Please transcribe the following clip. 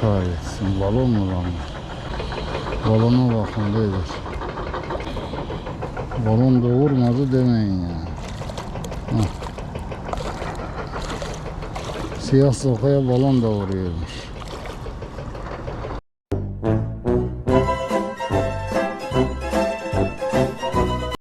kahretsin. Balon mu lan? Balona bakın beyler. Balon da vurmadı demeyin ya. Hah. Siyah sokaya balon da vuruyormuş.